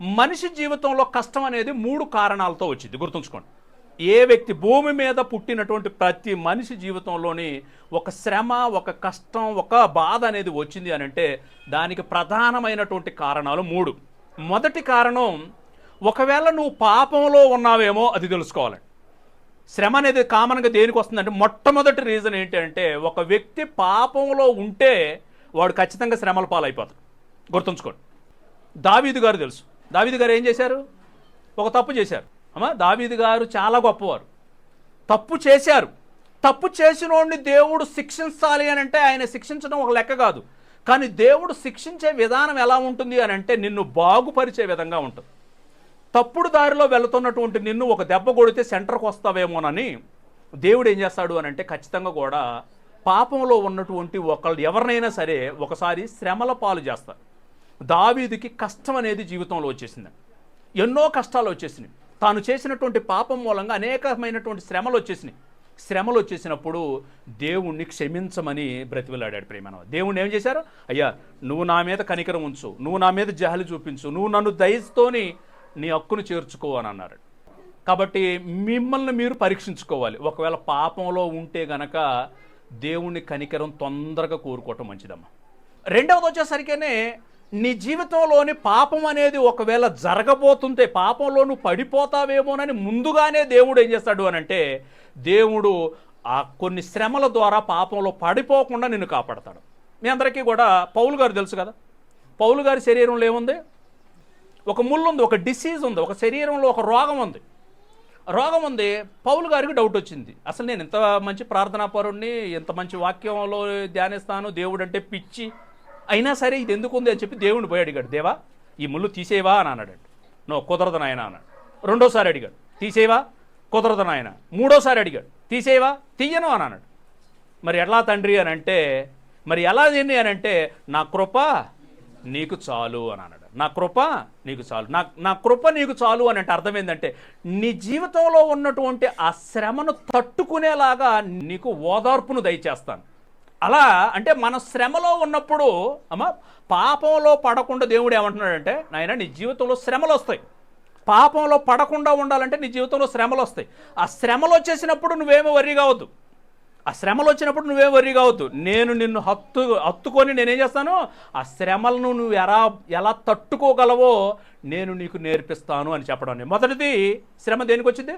మనిషి జీవితంలో కష్టం అనేది మూడు కారణాలతో వచ్చింది. గుర్తుంచుకోండి. ఏ వ్యక్తి భూమి మీద పుట్టినటువంటి ప్రతి మనిషి జీవితంలోని ఒక శ్రమ ఒక కష్టం ఒక బాధ అనేది వచ్చింది అని అంటే దానికి ప్రధానమైనటువంటి కారణాలు మూడు. మొదటి కారణం ఒకవేళ నువ్వు పాపంలో ఉన్నావేమో అది తెలుసుకోవాలి. శ్రమ అనేది కామన్గా దేనికి వస్తుందంటే మొట్టమొదటి రీజన్ ఏంటంటే ఒక వ్యక్తి పాపంలో ఉంటే వాడు ఖచ్చితంగా శ్రమల పాలైపోతాడు. గుర్తుంచుకోండి. దావీదు గారు తెలుసు. దావీదు గారు ఏం చేశారు? ఒక తప్పు చేశారు. అమ్మా దావీదు గారు చాలా గొప్పవారు. తప్పు చేశారు. తప్పు చేసినోడిని దేవుడు శిక్షించాలి అని అంటే ఆయన శిక్షించడం ఒక లెక్క కాదు. కానీ దేవుడు శిక్షించే విధానం ఎలా ఉంటుంది అని అంటే నిన్ను బాగుపరిచే విధంగా ఉంటుంది. తప్పుడు దారిలో వెళుతున్నటువంటి నిన్ను ఒక దెబ్బ కొడితే సెంటర్కి వస్తావేమోనని దేవుడు ఏం చేస్తాడు అని అంటే ఖచ్చితంగా కూడా పాపంలో ఉన్నటువంటి ఒకళ్ళు ఎవరినైనా సరే ఒకసారి శ్రమల పాలు చేస్తారు. దావీదికి కష్టం అనేది జీవితంలో వచ్చేసింది. ఎన్నో కష్టాలు వచ్చేసినాయి. తాను చేసినటువంటి పాపం మూలంగా అనేకమైనటువంటి శ్రమలు వచ్చేసినాయి. శ్రమలు వచ్చేసినప్పుడు దేవుణ్ణి క్షమించమని బ్రతివిలాడాడు ప్రేమను దేవుణ్ణి ఏం చేశారు? అయ్యా నువ్వు నా మీద కనికరం ఉంచు. నువ్వు నా మీద జాలి చూపించు. నువ్వు నన్ను దయతోని నీ హక్కును చేర్చుకో అని అన్నాడు. కాబట్టి మిమ్మల్ని మీరు పరీక్షించుకోవాలి. ఒకవేళ పాపంలో ఉంటే గనక దేవుణ్ణి కనికరం తొందరగా కోరుకోవటం మంచిదమ్మా. రెండవది వచ్చేసరికేనే నీ జీవితంలోని పాపం అనేది ఒకవేళ జరగబోతుంటే పాపంలో నువ్వు పడిపోతావేమోనని ముందుగానే దేవుడు ఏం చేస్తాడు అని అంటే దేవుడు ఆ కొన్ని శ్రమల ద్వారా పాపంలో పడిపోకుండా నిన్ను కాపాడతాడు. మీ అందరికీ కూడా పౌలు గారు తెలుసు కదా? పౌలు గారి శరీరంలో ఏముంది? ఒక ముళ్ళు ఉంది ఒక డిసీజ్ ఉంది ఒక శరీరంలో ఒక రోగం ఉంది. రోగం ఉంది పౌలు గారికి డౌట్ వచ్చింది. అసలు నేను ఇంత మంచి ప్రార్థనాపరుణ్ణి ఇంత మంచి వాక్యంలో ధ్యానిస్తాను దేవుడు అంటే పిచ్చి. అయినా సరే ఇది ఎందుకు ఉంది అని చెప్పి దేవుడిని పోయి అడిగాడు. దేవా ఈ ముళ్ళు తీసేవా అని అన్నాడు నో కుదరదు నాయన అన్నాడు. రెండోసారి అడిగాడు. తీసేవా? కుదరదు నాయన. మూడోసారి అడిగాడు. తీసేవా? తీయను అని అన్నాడు. మరి ఎలా తండ్రి అని అంటే మరి ఎలా తిని అని అంటే నా కృప నీకు చాలు అని అన్నాడు. నా కృప నీకు చాలు. నా నా కృప నీకు చాలు అని అంటే అర్థం ఏంటంటే నీ జీవితంలో ఉన్నటువంటి ఆ శ్రమను తట్టుకునేలాగా నీకు ఓదార్పును దయచేస్తాను. అలా అంటే మన శ్రమలో ఉన్నప్పుడు అమ్మ పాపంలో పడకుండా దేవుడు ఏమంటున్నాడంటే నాయన నీ జీవితంలో శ్రమలు వస్తాయి. పాపంలో పడకుండా ఉండాలంటే నీ జీవితంలో శ్రమలు వస్తాయి. ఆ శ్రమలు వచ్చేసినప్పుడు నువ్వేమో వర్రీ కావద్దు. ఆ శ్రమలు వచ్చినప్పుడు నువ్వేం వర్రీ కావద్దు. నేను నిన్ను హత్తు హత్తుకొని నేనేం చేస్తాను? ఆ శ్రమలను నువ్వు ఎలా ఎలా తట్టుకోగలవో నేను నీకు నేర్పిస్తాను అని చెప్పడం మొదటిది శ్రమ దేనికి వచ్చింది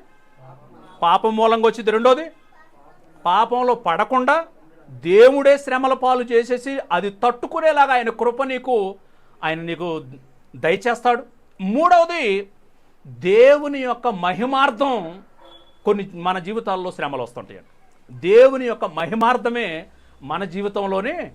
పాపం మూలంగా వచ్చింది. రెండోది పాపంలో పడకుండా దేవుడే శ్రమల పాలు చేసేసి అది తట్టుకునేలాగా ఆయన కృప నీకు ఆయన నీకు దయచేస్తాడు. మూడవది దేవుని యొక్క మహిమార్థం కొన్ని మన జీవితాల్లో శ్రమలు వస్తుంటాయి. దేవుని యొక్క మహిమార్థమే మన జీవితంలోనే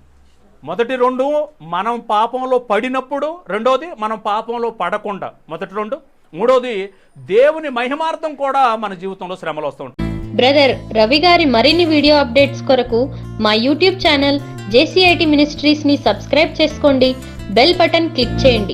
మొదటి రెండు మనం పాపంలో పడినప్పుడు రెండోది మనం పాపంలో పడకుండా. మొదటి రెండు. మూడోది దేవుని మహిమార్థం కూడా మన జీవితంలో శ్రమలు వస్తూ ఉంటాయి బ్రదర్ రవి గారి మరిన్ని వీడియో అప్డేట్స్ కొరకు మా యూట్యూబ్ ఛానల్ జేసీఐటి మినిస్ట్రీస్ని సబ్స్క్రైబ్ చేసుకోండి. బెల్ బటన్ క్లిక్ చేయండి.